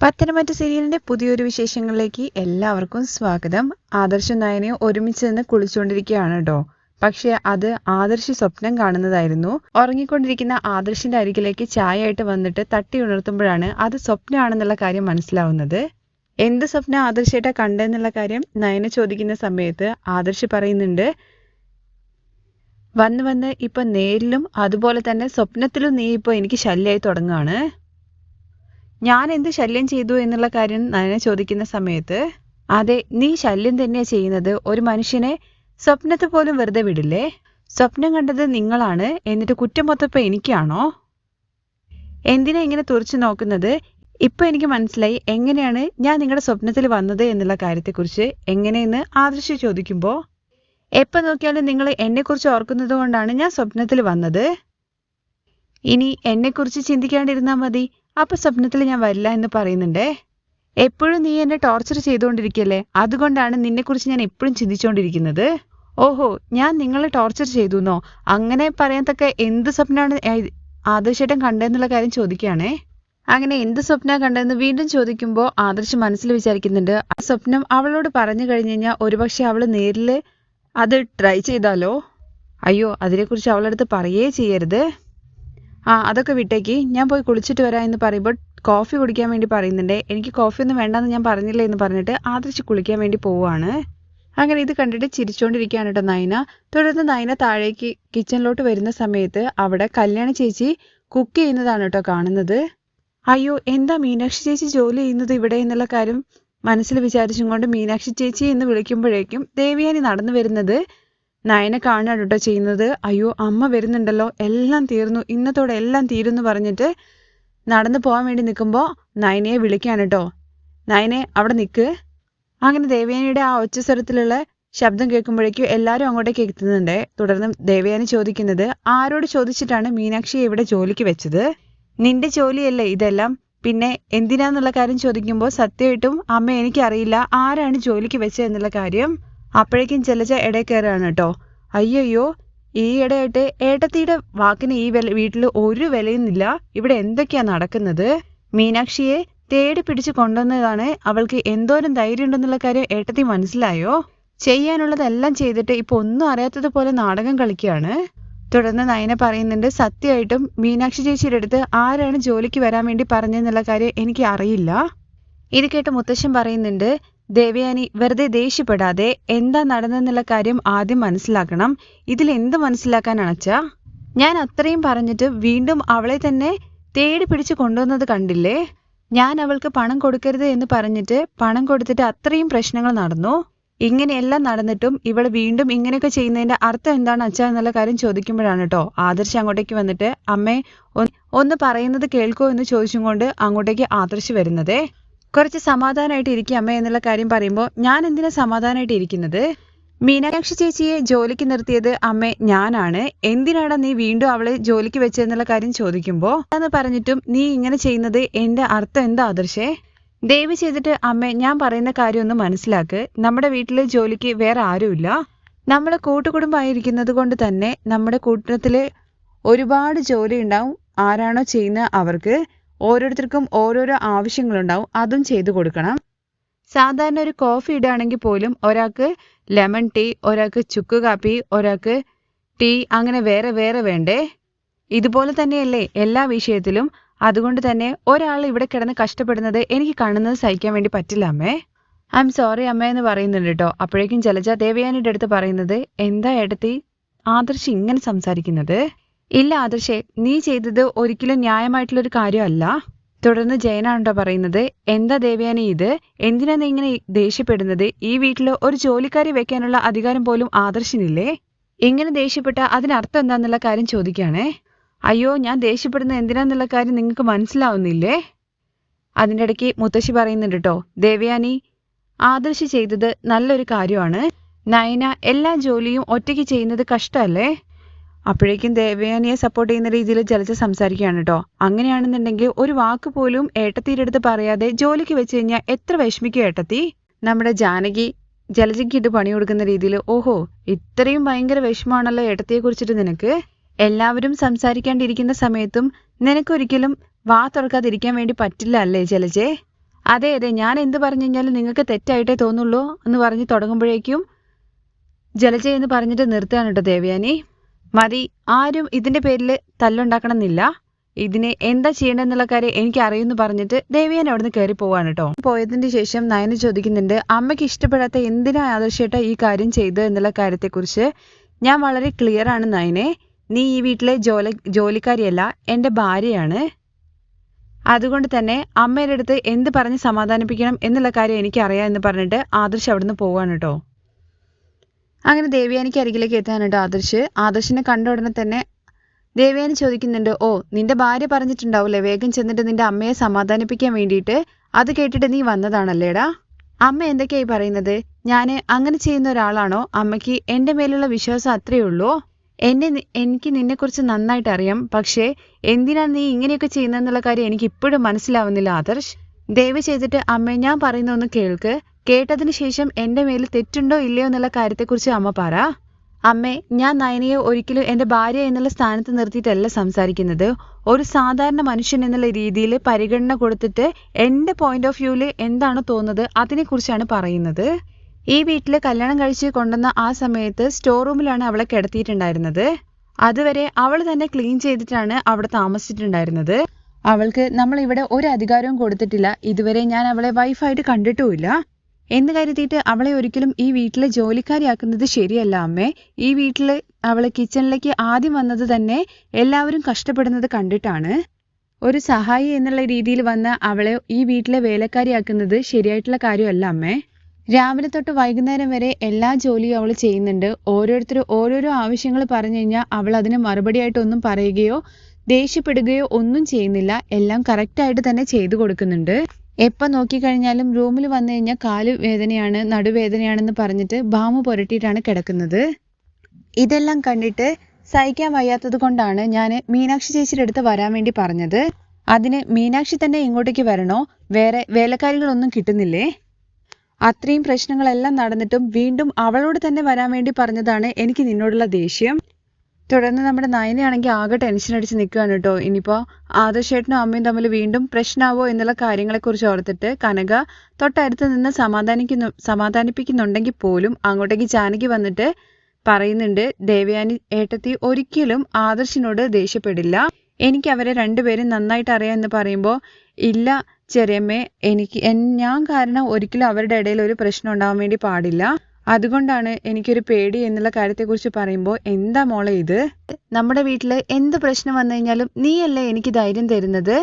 പത്തനംതിട്ട സീരിയലിന്റെ പുതിയൊരു വിശേഷങ്ങളിലേക്ക് എല്ലാവർക്കും സ്വാഗതം. ആദർശ നയനെ ഒരുമിച്ച് നിന്ന് കുളിച്ചുകൊണ്ടിരിക്കുകയാണ് കേട്ടോ പക്ഷെ അത് ആദർശ് സ്വപ്നം കാണുന്നതായിരുന്നു. ഉറങ്ങിക്കൊണ്ടിരിക്കുന്ന ആദർശിന്റെ അരികിലേക്ക് ചായയായിട്ട് വന്നിട്ട് തട്ടി ഉണർത്തുമ്പോഴാണ് അത് സ്വപ്നമാണെന്നുള്ള കാര്യം മനസ്സിലാവുന്നത്. എന്ത് സ്വപ്നം ആദർശേട്ടാ കണ്ടെന്നുള്ള കാര്യം നയന ചോദിക്കുന്ന സമയത്ത് ആദർശ് പറയുന്നുണ്ട് വന്ന് വന്ന് ഇപ്പൊ നേരിലും അതുപോലെ തന്നെ സ്വപ്നത്തിലും നീ ഇപ്പൊ എനിക്ക് ശല്യമായി തുടങ്ങുകയാണ് ഞാൻ എന്ത് ശല്യം ചെയ്തു എന്നുള്ള കാര്യം നയന ചോദിക്കുന്ന സമയത്ത് അതെ നീ ശല്യം തന്നെയാ ചെയ്യുന്നത്. ഒരു മനുഷ്യനെ സ്വപ്നത്തെ പോലും വെറുതെ വിടില്ലേ? സ്വപ്നം കണ്ടത് നിങ്ങളാണ് എന്നിട്ട് കുറ്റം മൊത്തം എനിക്കാണോ? എന്തിനാ ഇങ്ങനെ തുറച്ചു നോക്കുന്നത്? ഇപ്പൊ എനിക്ക് മനസ്സിലായി എങ്ങനെയാണ് ഞാൻ നിങ്ങളുടെ സ്വപ്നത്തിൽ വന്നത് എന്നുള്ള കാര്യത്തെക്കുറിച്ച് എങ്ങനെയെന്ന് ആദർശ് ചോദിക്കുമ്പോൾ എപ്പോ നോക്കിയാലും നിങ്ങൾ എന്നെക്കുറിച്ച് ഓർക്കുന്നത് കൊണ്ടാണ് ഞാൻ സ്വപ്നത്തിൽ വന്നത്? ഇനി എന്നെക്കുറിച്ച് ചിന്തിക്കാണ്ടിരുന്നാൽ മതി. അപ്പൊ സ്വപ്നത്തിൽ ഞാൻ വരില്ല എന്ന് പറയുന്നുണ്ടേ? എപ്പോഴും നീ എന്നെ ടോർച്ചർ ചെയ്തുകൊണ്ടിരിക്കല്ലേ? അതുകൊണ്ടാണ് നിന്നെക്കുറിച്ച് ഞാൻ എപ്പോഴും ചിന്തിച്ചുകൊണ്ടിരിക്കുന്നത് ഓഹോ ഞാൻ നിങ്ങളെ ടോർച്ചർ ചെയ്തു എന്നോ അങ്ങനെ പറയത്തക്ക എന്ത് സ്വപ്നമാണ് ആദർശേട്ടൻ കണ്ടതെന്നുള്ള കാര്യം ചോദിക്കുകയാണേ. അങ്ങനെ എന്ത് സ്വപ്ന കണ്ടതെന്ന് വീണ്ടും ചോദിക്കുമ്പോൾ ആദർശ് മനസ്സിൽ വിചാരിക്കുന്നുണ്ട് ആ സ്വപ്നം അവളോട് പറഞ്ഞു കഴിഞ്ഞു കഴിഞ്ഞാൽ ഒരുപക്ഷെ അവൾ നേരിൽ അത് ട്രൈ ചെയ്താലോ? അയ്യോ അതിനെക്കുറിച്ച് അവളടുത്ത് പറയേ ചെയ്യരുത്. ആ അതൊക്കെ വിട്ടേക്ക്. ഞാൻ പോയി കുളിച്ചിട്ട് വരാം എന്ന് പറയുമ്പോൾ കോഫി കുടിക്കാൻ വേണ്ടി പറയുന്നുണ്ട്. എനിക്ക് കോഫി ഒന്നും വേണ്ടെന്ന് ഞാൻ പറഞ്ഞില്ല എന്ന് പറഞ്ഞിട്ട് ആദർശ് കുളിക്കാൻ വേണ്ടി പോവുകയാണ് അങ്ങനെ ഇത് കണ്ടിട്ട് ചിരിച്ചുകൊണ്ടിരിക്കുകയാണ് കേട്ടോ നയന തുടർന്ന് നയന താഴേക്ക് കിച്ചണിലോട്ട് വരുന്ന സമയത്ത് അവിടെ കല്യാണ ചേച്ചി കുക്ക് ചെയ്യുന്നതാണ് കേട്ടോ കാണുന്നത്. അയ്യോ എന്താ മീനാക്ഷി ചേച്ചി ജോലി ചെയ്യുന്നത് ഇവിടെ എന്നുള്ള കാര്യം മനസ്സിൽ വിചാരിച്ചും കൊണ്ട് മീനാക്ഷി ചേച്ചി എന്ന് വിളിക്കുമ്പോഴേക്കും ദേവിയാനി നടന്നു വരുന്നത് നയന കാണുകയാണ് കേട്ടോ ചെയ്യുന്നത്. അയ്യോ അമ്മ വരുന്നുണ്ടല്ലോ. എല്ലാം തീർന്നു. ഇന്നത്തോടെ എല്ലാം തീരുന്നു പറഞ്ഞിട്ട് നടന്നു പോകാൻ വേണ്ടി നിൽക്കുമ്പോൾ നയനയെ വിളിക്കുകയാണ് കേട്ടോ. നയനെ അവിടെ നിൽക്ക്. അങ്ങനെ ദേവയാനിയുടെ ആ ഒച്ച സ്വരത്തിലുള്ള ശബ്ദം കേൾക്കുമ്പോഴേക്കും എല്ലാവരും അങ്ങോട്ടേക്ക് എത്തുന്നുണ്ട്. തുടർന്ന് ദേവയാനി ചോദിക്കുന്നത് ആരോട് ചോദിച്ചിട്ടാണ് മീനാക്ഷിയെ ഇവിടെ ജോലിക്ക് വെച്ചത്? നിന്റെ ജോലിയല്ലേ ഇതെല്ലാം? പിന്നെ എന്തിനാന്നുള്ള കാര്യം ചോദിക്കുമ്പോൾ സത്യമായിട്ടും അമ്മ എനിക്കറിയില്ല. ആരാണ് ജോലിക്ക് വെച്ചത് എന്നുള്ള കാര്യം? അപ്പോഴേക്കും ചെല്ലച്ച ഇടയിൽ കയറുകയാണ് കേട്ടോ. അയ്യയ്യോ ഈ ഇടയായിട്ട് ഏട്ടത്തിയുടെ വാക്കിന് ഈ വില വീട്ടിൽ ഒരു വിലയുന്നില്ല ഇവിടെ എന്തൊക്കെയാ നടക്കുന്നത്? മീനാക്ഷിയെ തേടി പിടിച്ച് കൊണ്ടുവന്നതാണ് അവൾക്ക് എന്തോരം ധൈര്യം ഉണ്ടെന്നുള്ള കാര്യം ഏട്ടത്തി മനസ്സിലായോ? ചെയ്യാനുള്ളതെല്ലാം ചെയ്തിട്ട് ഇപ്പൊ ഒന്നും അറിയാത്തതുപോലെ നാടകം കളിക്കുകയാണ്. തുടർന്ന് നയന പറയുന്നുണ്ട് സത്യമായിട്ടും മീനാക്ഷി ചേച്ചിയുടെ അടുത്ത് ആരാണ് ജോലിക്ക് വരാൻ വേണ്ടി പറഞ്ഞെന്നുള്ള കാര്യം എനിക്ക് അറിയില്ല. ഇത് കേട്ട് മുത്തശ്ശൻ പറയുന്നുണ്ട് ദേവയാനി വെറുതെ ദേഷ്യപ്പെടാതെ എന്താ നടന്നെന്നുള്ള കാര്യം ആദ്യം മനസ്സിലാക്കണം. ഇതിൽ എന്ത് മനസ്സിലാക്കാനാണ് അച്ഛാ? ഞാൻ അത്രയും പറഞ്ഞിട്ട് വീണ്ടും അവളെ തന്നെ തേടി പിടിച്ച് കൊണ്ടുവന്നത് കണ്ടില്ലേ? ഞാൻ അവൾക്ക് പണം കൊടുക്കരുത് എന്ന് പറഞ്ഞിട്ട് പണം കൊടുത്തിട്ട് അത്രയും പ്രശ്നങ്ങൾ നടന്നു. ഇങ്ങനെയെല്ലാം നടന്നിട്ടും ഇവൾ വീണ്ടും ഇങ്ങനെയൊക്കെ ചെയ്യുന്നതിന്റെ അർത്ഥം എന്താണ് അച്ഛ എന്നുള്ള കാര്യം ചോദിക്കുമ്പോഴാണ് കേട്ടോ ആദർശ് അങ്ങോട്ടേക്ക് വന്നിട്ട് അമ്മേ ഒന്ന് പറയുന്നത് കേൾക്കോ എന്ന് ചോദിച്ചും കൊണ്ട് അങ്ങോട്ടേക്ക് ആദർശ് വരുന്നതേ. കുറച്ച് സമാധാനമായിട്ട് ഇരിക്കുക അമ്മ എന്നുള്ള കാര്യം പറയുമ്പോൾ ഞാൻ എന്തിനാ സമാധാനമായിട്ട് ഇരിക്കുന്നത്? മീനാക്ഷി ചേച്ചിയെ ജോലിക്ക് നിർത്തിയത് അമ്മ ഞാനാണ്. എന്തിനാണ് നീ വീണ്ടും അവളെ ജോലിക്ക് വെച്ചതെന്നുള്ള കാര്യം ചോദിക്കുമ്പോൾ എന്ന് പറഞ്ഞിട്ടും നീ ഇങ്ങനെ ചെയ്യുന്നത് എന്റെ അർത്ഥം എന്താ ആദർശേ? ദയവ് ചെയ്തിട്ട് അമ്മ ഞാൻ പറയുന്ന കാര്യം ഒന്ന് മനസ്സിലാക്ക്. നമ്മുടെ വീട്ടിലെ ജോലിക്ക് വേറെ ആരുമില്ല. നമ്മൾ കൂട്ടുകുടുംബമായിരിക്കുന്നത് കൊണ്ട് തന്നെ നമ്മുടെ കൂട്ടത്തിൽ ഒരുപാട് ജോലി ഉണ്ടാവും. ആരാണോ ചെയ്യുന്ന അവർക്ക് ഓരോരുത്തർക്കും ഓരോരോ ആവശ്യങ്ങളുണ്ടാവും. അതും ചെയ്തു കൊടുക്കണം. സാധാരണ ഒരു കോഫി ഇടുകയാണെങ്കിൽ പോലും ഒരാൾക്ക് ലെമൺ ടീ ഒരാൾക്ക് ചുക്ക് കാപ്പി ഒരാൾക്ക് ടീ അങ്ങനെ വേറെ വേറെ വേണ്ടേ? ഇതുപോലെ തന്നെയല്ലേ എല്ലാ വിഷയത്തിലും. അതുകൊണ്ട് തന്നെ ഒരാൾ ഇവിടെ കിടന്ന് കഷ്ടപ്പെടുന്നത് എനിക്ക് കാണുന്നത് സഹിക്കാൻ വേണ്ടി പറ്റില്ല അമ്മേ. ഐ എം സോറി അമ്മ എന്ന് പറയുന്നുണ്ട് കേട്ടോ. അപ്പോഴേക്കും ജലജ ദേവയാനിയുടെ അടുത്ത് പറയുന്നത് എന്താ ഏട്ടത്തി? ആദർശ് ഇങ്ങനെ സംസാരിക്കുന്നത്? ഇല്ല ആദർശേ നീ ചെയ്തത് ഒരിക്കലും ന്യായമായിട്ടുള്ളൊരു കാര്യമല്ല. തുടർന്ന് ജയനാണോ പറയുന്നത് എന്താ ദേവയാനി ഇത്? എന്തിനാ നീ ഇങ്ങനെ ദേഷ്യപ്പെടുന്നത്? ഈ വീട്ടിൽ ഒരു ജോലിക്കാരി വെക്കാനുള്ള അധികാരം പോലും ആദർശനില്ലേ? ഇങ്ങനെ ദേഷ്യപ്പെട്ട അതിനർത്ഥം എന്താന്നുള്ള കാര്യം ചോദിക്കുകയാണേ. അയ്യോ ഞാൻ ദേഷ്യപ്പെടുന്നത് എന്തിനാന്നുള്ള കാര്യം നിങ്ങൾക്ക് മനസ്സിലാവുന്നില്ലേ? അതിന്റെ ഇടയ്ക്ക് മുത്തശ്ശി പറയുന്നുണ്ട് കേട്ടോ ദേവയാനി ആദർശ് ചെയ്തത് നല്ലൊരു കാര്യമാണ്. നയന എല്ലാ ജോലിയും ഒറ്റയ്ക്ക് ചെയ്യുന്നത് കഷ്ടമല്ലേ? അപ്പോഴേക്കും ദേവയാനിയെ സപ്പോർട്ട് ചെയ്യുന്ന രീതിയിൽ ജലജ സംസാരിക്കുകയാണ് കേട്ടോ അങ്ങനെയാണെന്നുണ്ടെങ്കിൽ ഒരു വാക്ക് പോലും ഏട്ടത്തിയുടെ അടുത്ത് പറയാതെ ജോലിക്ക് വെച്ച് കഴിഞ്ഞാൽ എത്ര വിഷമിക്കും ഏട്ടത്തി? നമ്മുടെ ജാനകി ജലജയ്ക്ക് ഇട്ട് പണി കൊടുക്കുന്ന രീതിയിൽ ഓഹോ ഇത്രയും ഭയങ്കര വിഷമാണല്ലോ ഏട്ടത്തിയെ കുറിച്ചിട്ട് നിനക്ക്? എല്ലാവരും സംസാരിക്കാണ്ടിരിക്കുന്ന സമയത്തും നിനക്കൊരിക്കലും വാ തുറക്കാതിരിക്കാൻ വേണ്ടി പറ്റില്ല അല്ലേ ജലജെ? അതെ അതെ ഞാൻ എന്ത് പറഞ്ഞു കഴിഞ്ഞാലും നിങ്ങൾക്ക് തെറ്റായിട്ടേ തോന്നുള്ളൂ എന്ന് പറഞ്ഞ് തുടങ്ങുമ്പോഴേക്കും ജലജ എന്ന് പറഞ്ഞിട്ട് നിർത്തുകയാണ് കേട്ടോ ദേവയാനി. മതി ആരും ഇതിന്റെ പേരിൽ തല്ലുണ്ടാക്കണമെന്നില്ല. ഇതിനെ എന്താ ചെയ്യണമെന്നുള്ള കാര്യം എനിക്ക് അറിയുമെന്ന് പറഞ്ഞിട്ട് ദേവിയൻ അവിടുന്ന് കയറി പോവാണ് കേട്ടോ പോയതിന് ശേഷം നയന ചോദിക്കുന്നുണ്ട് അമ്മയ്ക്ക് ഇഷ്ടപ്പെടാത്ത എന്തിനാ ആദർശേട്ട ഈ കാര്യം ചെയ്തു എന്നുള്ള കാര്യത്തെക്കുറിച്ച്? ഞാൻ വളരെ ക്ലിയർ ആണ് നയനെ. നീ ഈ വീട്ടിലെ ജോലി ജോലിക്കാരിയല്ല എന്റെ ഭാര്യയാണ്. അതുകൊണ്ട് തന്നെ അമ്മയുടെ അടുത്ത് എന്ത് പറഞ്ഞ് സമാധാനിപ്പിക്കണം എന്നുള്ള കാര്യം എനിക്കറിയാം എന്ന് പറഞ്ഞിട്ട് ആദർശ് അവിടുന്ന് പോവാണ് കേട്ടോ അങ്ങനെ ദേവയാനിക്ക് അരികിലേക്ക് എത്താനുണ്ട് ആദർശ്. ആദർശിനെ കണ്ട ഉടനെ തന്നെ ദേവയാനി ചോദിക്കുന്നുണ്ട് ഓ നിന്റെ ഭാര്യ പറഞ്ഞിട്ടുണ്ടാവൂലേ? വേഗം ചെന്നിട്ട് നിന്റെ അമ്മയെ സമാധാനിപ്പിക്കാൻ വേണ്ടിയിട്ട്? അത് കേട്ടിട്ട് നീ വന്നതാണല്ലേടാ? അമ്മ എന്തൊക്കെയായി പറയുന്നത്? ഞാൻ അങ്ങനെ ചെയ്യുന്ന ഒരാളാണോ? അമ്മയ്ക്ക് എന്റെ മേലുള്ള വിശ്വാസം അത്രയേ ഉള്ളൂ? എന്നെ എനിക്ക് നിന്നെക്കുറിച്ച് നന്നായിട്ട് അറിയാം. പക്ഷേ എന്തിനാണ് നീ ഇങ്ങനെയൊക്കെ ചെയ്യുന്നതെന്നുള്ള കാര്യം എനിക്ക് ഇപ്പോഴും മനസ്സിലാവുന്നില്ല ആദർശ്. ദയവ് ചെയ്തിട്ട് അമ്മ ഞാൻ പറയുന്ന ഒന്ന് കേൾക്ക്. കേട്ടതിന് ശേഷം എന്റെ മേൽ തെറ്റുണ്ടോ ഇല്ലയോ എന്നുള്ള കാര്യത്തെക്കുറിച്ച് അമ്മ പറ. അമ്മേ ഞാൻ നയനയെ ഒരിക്കലും എന്റെ ഭാര്യ എന്നുള്ള സ്ഥാനത്ത് നിർത്തിയിട്ടല്ല സംസാരിക്കുന്നത്. ഒരു സാധാരണ മനുഷ്യൻ എന്നുള്ള രീതിയിൽ പരിഗണന കൊടുത്തിട്ട് എന്റെ പോയിന്റ് ഓഫ് വ്യൂവിൽ എന്താണ് തോന്നുന്നത് അതിനെക്കുറിച്ചാണ് പറയുന്നത്. ഈ വീട്ടിൽ കല്യാണം കഴിച്ച് കൊണ്ടുവന്ന ആ സമയത്ത് സ്റ്റോർ റൂമിലാണ് അവളെ കിടത്തിയിട്ടുണ്ടായിരുന്നത്. അതുവരെ അവൾ തന്നെ ക്ലീൻ ചെയ്തിട്ടാണ് അവിടെ താമസിച്ചിട്ടുണ്ടായിരുന്നത്. അവൾക്ക് നമ്മൾ ഇവിടെ ഒരു അധികാരവും കൊടുത്തിട്ടില്ല. ഇതുവരെ ഞാൻ അവളെ വൈഫായിട്ട് കണ്ടിട്ടുമില്ല. എന്ന് കരുതിയിട്ട് അവളെ ഒരിക്കലും ഈ വീട്ടിലെ ജോലിക്കാരിയാക്കുന്നത് ശരിയല്ല അമ്മേ. ഈ വീട്ടിൽ അവളെ കിച്ചണിലേക്ക് ആദ്യം വന്നത് തന്നെ എല്ലാവരും കഷ്ടപ്പെടുന്നത് കണ്ടിട്ടാണ്. ഒരു സഹായി എന്നുള്ള രീതിയിൽ വന്ന അവളെ ഈ വീട്ടിലെ വേലക്കാരിയാക്കുന്നത് ശരിയായിട്ടുള്ള കാര്യമല്ല അമ്മേ. രാവിലെ തൊട്ട് വൈകുന്നേരം വരെ എല്ലാ ജോലിയും അവൾ ചെയ്യുന്നുണ്ട്. ഓരോരുത്തർ ഓരോരോ ആവശ്യങ്ങൾ പറഞ്ഞു കഴിഞ്ഞാൽ അവൾ അതിന് മറുപടിയായിട്ടൊന്നും പറയുകയോ ദേഷ്യപ്പെടുകയോ ഒന്നും ചെയ്യുന്നില്ല. എല്ലാം കറക്റ്റായിട്ട് തന്നെ ചെയ്തു കൊടുക്കുന്നുണ്ട്. എപ്പോൾ നോക്കിക്കഴിഞ്ഞാലും റൂമിൽ വന്നു കഴിഞ്ഞാൽ കാൽ വേദനയാണ് നടുവേദനയാണെന്ന് പറഞ്ഞിട്ട് ബാമു പുരട്ടിയിട്ടാണ് കിടക്കുന്നത്. ഇതെല്ലാം കണ്ടിട്ട് സഹിക്കാൻ വയ്യാത്തത് കൊണ്ടാണ് ഞാൻ മീനാക്ഷി ചേച്ചിയുടെ അടുത്ത് വരാൻ വേണ്ടി പറഞ്ഞത്. അതിന് മീനാക്ഷി തന്നെ ഇങ്ങോട്ടേക്ക് വരണോ? വേറെ വേലക്കാരികളൊന്നും കിട്ടുന്നില്ലേ? അത്രയും പ്രശ്നങ്ങളെല്ലാം നടന്നിട്ടും വീണ്ടും അവളോട് തന്നെ വരാൻ വേണ്ടി പറഞ്ഞതാണ് എനിക്ക് നിന്നോടുള്ള ദേഷ്യം. തുടർന്ന് നമ്മുടെ നയനയാണെങ്കിൽ ആകെ ടെൻഷൻ അടിച്ച് നിൽക്കുകയാണ് കേട്ടോ. ഇനിയിപ്പോൾ ആദർശേട്ടനും അമ്മയും തമ്മിൽ വീണ്ടും പ്രശ്നമാവോ എന്നുള്ള കാര്യങ്ങളെക്കുറിച്ച് ഓർത്തിട്ട് കനക തൊട്ടടുത്ത് നിന്ന് സമാധാനിക്കുന്നു സമാധാനിപ്പിക്കുന്നുണ്ടെങ്കിൽ പോലും അങ്ങോട്ടേക്ക് ജാനകി വന്നിട്ട് പറയുന്നുണ്ട് ദേവയാനി ഏട്ടത്തി ഒരിക്കലും ആദർശിനോട് ദേഷ്യപ്പെടില്ല. എനിക്ക് അവരെ രണ്ടുപേരും നന്നായിട്ട് അറിയാം എന്ന് പറയുമ്പോൾ ഇല്ല ചെറിയമ്മേ എനിക്ക് ഞാൻ കാരണം ഒരിക്കലും അവരുടെ ഇടയിൽ ഒരു പ്രശ്നം ഉണ്ടാവാൻ വേണ്ടി പാടില്ല. അതുകൊണ്ടാണ് എനിക്കൊരു പേടി എന്നുള്ള കാര്യത്തെക്കുറിച്ച് പറയുമ്പോൾ എന്താ മോളെ ഇത്? നമ്മുടെ വീട്ടിൽ എന്ത് പ്രശ്നം വന്നു കഴിഞ്ഞാലും നീയല്ലേ എനിക്ക് ധൈര്യം തരുന്നത്?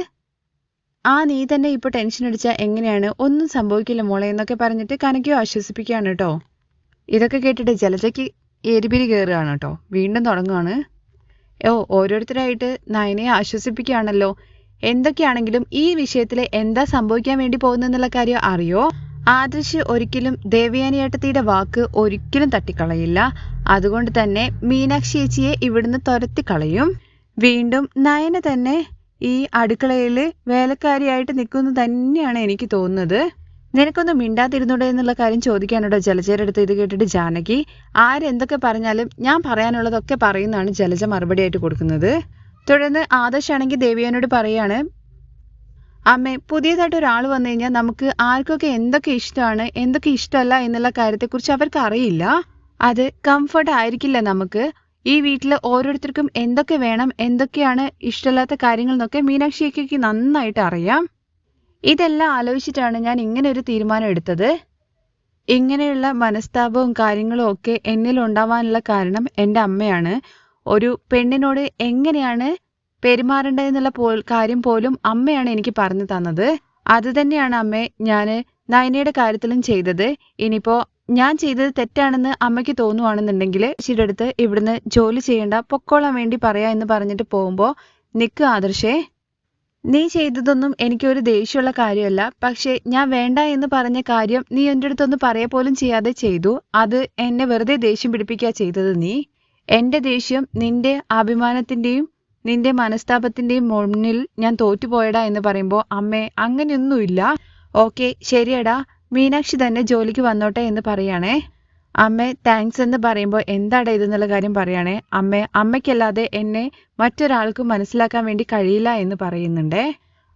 ആ നീ തന്നെ ഇപ്പൊ ടെൻഷൻ അടിച്ചാൽ എങ്ങനെയാണ്? ഒന്നും സംഭവിക്കില്ല മോളെ എന്നൊക്കെ പറഞ്ഞിട്ട് കനക്കോ ആശ്വസിപ്പിക്കുകയാണ് കേട്ടോ. ഇതൊക്കെ കേട്ടിട്ട് ജലജയ്ക്ക് എരിപിരി കയറുകയാണ് കേട്ടോ. വീണ്ടും തുടങ്ങുകയാണ് ഓ ഓരോരുത്തരായിട്ട് നയനെ ആശ്വസിപ്പിക്കുകയാണല്ലോ. എന്തൊക്കെയാണെങ്കിലും ഈ വിഷയത്തിൽ എന്താ സംഭവിക്കാൻ വേണ്ടി പോകുന്നെന്നുള്ള കാര്യം അറിയോ? ആദർശ് ഒരിക്കലും ദേവയാനിയേട്ടത്തിയുടെ വാക്ക് ഒരിക്കലും തട്ടിക്കളയില്ല. അതുകൊണ്ട് തന്നെ മീനാക്ഷി ചേച്ചിയെ ഇവിടുന്ന് തുരത്തി കളയും വീണ്ടും നയന തന്നെ ഈ അടുക്കളയിൽ വേലക്കാരിയായിട്ട് നിൽക്കുന്നു തന്നെയാണ് എനിക്ക് തോന്നുന്നത്. നിനക്കൊന്ന് മിണ്ടാതിരുന്നൂടെ എന്നുള്ള കാര്യം ചോദിക്കാനുണ്ടോ ജലജയുടെ ഇത് കേട്ടിട്ട് ജാനകി ആരെന്തൊക്കെ പറഞ്ഞാലും ഞാൻ പറയാനുള്ളതൊക്കെ പറയുന്നതാണ് ജലജ മറുപടിയായിട്ട് കൊടുക്കുന്നത്. തുടർന്ന് ആദർശാണെങ്കിൽ ദേവിയാനോട് പറയാണ് അമ്മേ പുതിയതായിട്ട് ഒരാൾ വന്നു കഴിഞ്ഞാൽ നമുക്ക് ആർക്കൊക്കെ എന്തൊക്കെ ഇഷ്ടമാണ് എന്തൊക്കെ ഇഷ്ടമല്ല എന്നുള്ള കാര്യത്തെക്കുറിച്ച് അവർക്ക് അറിയില്ല. അത് കംഫർട്ട് ആയിരിക്കില്ല നമുക്ക്. ഈ വീട്ടിൽ ഓരോരുത്തർക്കും എന്തൊക്കെ വേണം എന്തൊക്കെയാണ് ഇഷ്ടമില്ലാത്ത കാര്യങ്ങൾ എന്നൊക്കെ മീനാക്ഷിക്ക് നന്നായിട്ട് അറിയാം. ഇതെല്ലാം ആലോചിച്ചിട്ടാണ് ഞാൻ ഇങ്ങനെ ഒരു തീരുമാനം എടുത്തത്. ഇങ്ങനെയുള്ള മനസ്താപവും കാര്യങ്ങളും ഒക്കെ എന്നിൽ ഉണ്ടാവാനുള്ള കാരണം എന്റെ അമ്മയാണ്. ഒരു പെണ്ണിനോട് എങ്ങനെയാണ് പെരുമാറേണ്ടതെന്നുള്ള പോ കാര്യം പോലും അമ്മയാണ് എനിക്ക് പറഞ്ഞു തന്നത്. അത് തന്നെയാണ് അമ്മേ ഞാൻ നയനയുടെ കാര്യത്തിലും ചെയ്തത്. ഇനിയിപ്പോ ഞാൻ ചെയ്തത് തെറ്റാണെന്ന് അമ്മയ്ക്ക് തോന്നുവാണെന്നുണ്ടെങ്കിൽ ചേച്ചിയുടെ അടുത്ത് ഇവിടുന്ന് ജോലി ചെയ്യേണ്ട പൊക്കോളാൻ വേണ്ടി പറയാ എന്ന് പറഞ്ഞിട്ട് പോകുമ്പോൾ നിക്ക് ആദർശേ. നീ ചെയ്തതൊന്നും എനിക്കൊരു ദേഷ്യമുള്ള കാര്യമല്ല. പക്ഷേ ഞാൻ വേണ്ട എന്ന് പറഞ്ഞ കാര്യം നീ എന്റെ അടുത്തൊന്ന് പറയാ പോലും ചെയ്യാതെ ചെയ്തു. അത് എന്നെ വെറുതെ ദേഷ്യം പിടിപ്പിക്കുക ചെയ്തത് നീ. എന്റെ ദേഷ്യം നിന്റെ അഭിമാനത്തിന്റെയും നിന്റെ മനസ്താപത്തിന്റെയും മുന്നിൽ ഞാൻ തോറ്റുപോയടാ എന്ന് പറയുമ്പോൾ അമ്മേ അങ്ങനെയൊന്നുമില്ല. ഓക്കെ ശരിയടാ. മീനാക്ഷി തന്നെ ജോലിക്ക് വന്നോട്ടെ എന്ന് പറയാണേ. അമ്മേ താങ്ക്സ് എന്ന് പറയുമ്പോൾ എന്താടാ ഇതെന്നുള്ള കാര്യം പറയാണേ. അമ്മേ അമ്മയ്ക്കല്ലാതെ എന്നെ മറ്റൊരാൾക്കും മനസ്സിലാക്കാൻ വേണ്ടി കഴിയില്ല എന്ന് പറയുന്നുണ്ടേ.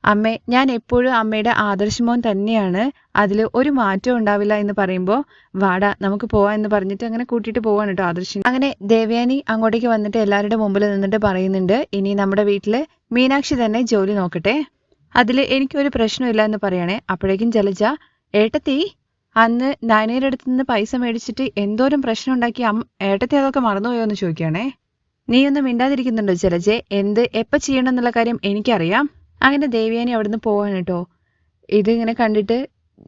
അമ്മേ ഞാൻ എപ്പോഴും അമ്മയുടെ ആദർശമോൻ തന്നെയാണ്. അതിൽ ഒരു മാറ്റവും ഉണ്ടാവില്ല എന്ന് പറയുമ്പോൾ വാടാ നമുക്ക് പോവാം എന്ന് പറഞ്ഞിട്ട് അങ്ങനെ കൂട്ടിയിട്ട് പോവാണ് കേട്ടോ ആദർശിന്. അങ്ങനെ ദേവയാനി അങ്ങോട്ടേക്ക് വന്നിട്ട് എല്ലാവരുടെ മുമ്പിൽ നിന്നിട്ട് പറയുന്നുണ്ട് ഇനി നമ്മുടെ വീട്ടിൽ മീനാക്ഷി തന്നെ ജോലി നോക്കട്ടെ. അതിൽ എനിക്കൊരു പ്രശ്നമില്ല എന്ന് പറയണേ. അപ്പോഴേക്കും ജലജ ഏട്ടത്തി അന്ന് നയനയുടെ അടുത്ത് നിന്ന് പൈസ മേടിച്ചിട്ട് എന്തോരം പ്രശ്നം ഉണ്ടാക്കി അമ്മ ഏട്ടത്തി അതൊക്കെ മറന്നുപോയോ എന്ന് ചോദിക്കുകയാണേ. നീ ഒന്നും മിണ്ടാതിരിക്കുന്നുണ്ടോ ജലജെ? എന്ത് എപ്പോൾ ചെയ്യണം എന്നുള്ള കാര്യം എനിക്കറിയാം. അങ്ങനെ ദേവയാനി അവിടുന്ന് പോവാണ് കേട്ടോ. ഇതിങ്ങനെ കണ്ടിട്ട്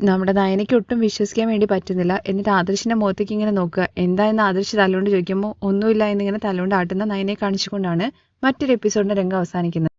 നമ്മുടെ നയനയ്ക്ക് ഒട്ടും വിശ്വസിക്കാൻ വേണ്ടി പറ്റുന്നില്ല. എന്നിട്ട് ആദർശിന്റെ മുഖത്തേക്ക് ഇങ്ങനെ നോക്കുക. എന്താ എന്ന് ആദർശ് തലോണ്ട് ചോദിക്കുമ്പോൾ ഒന്നുമില്ല എന്നിങ്ങനെ തലോണ്ട് ആട്ടുന്ന നയനെ കാണിച്ചുകൊണ്ടാണ് മറ്റൊരു എപ്പിസോഡിന്റെ രംഗം അവസാനിക്കുന്നത്.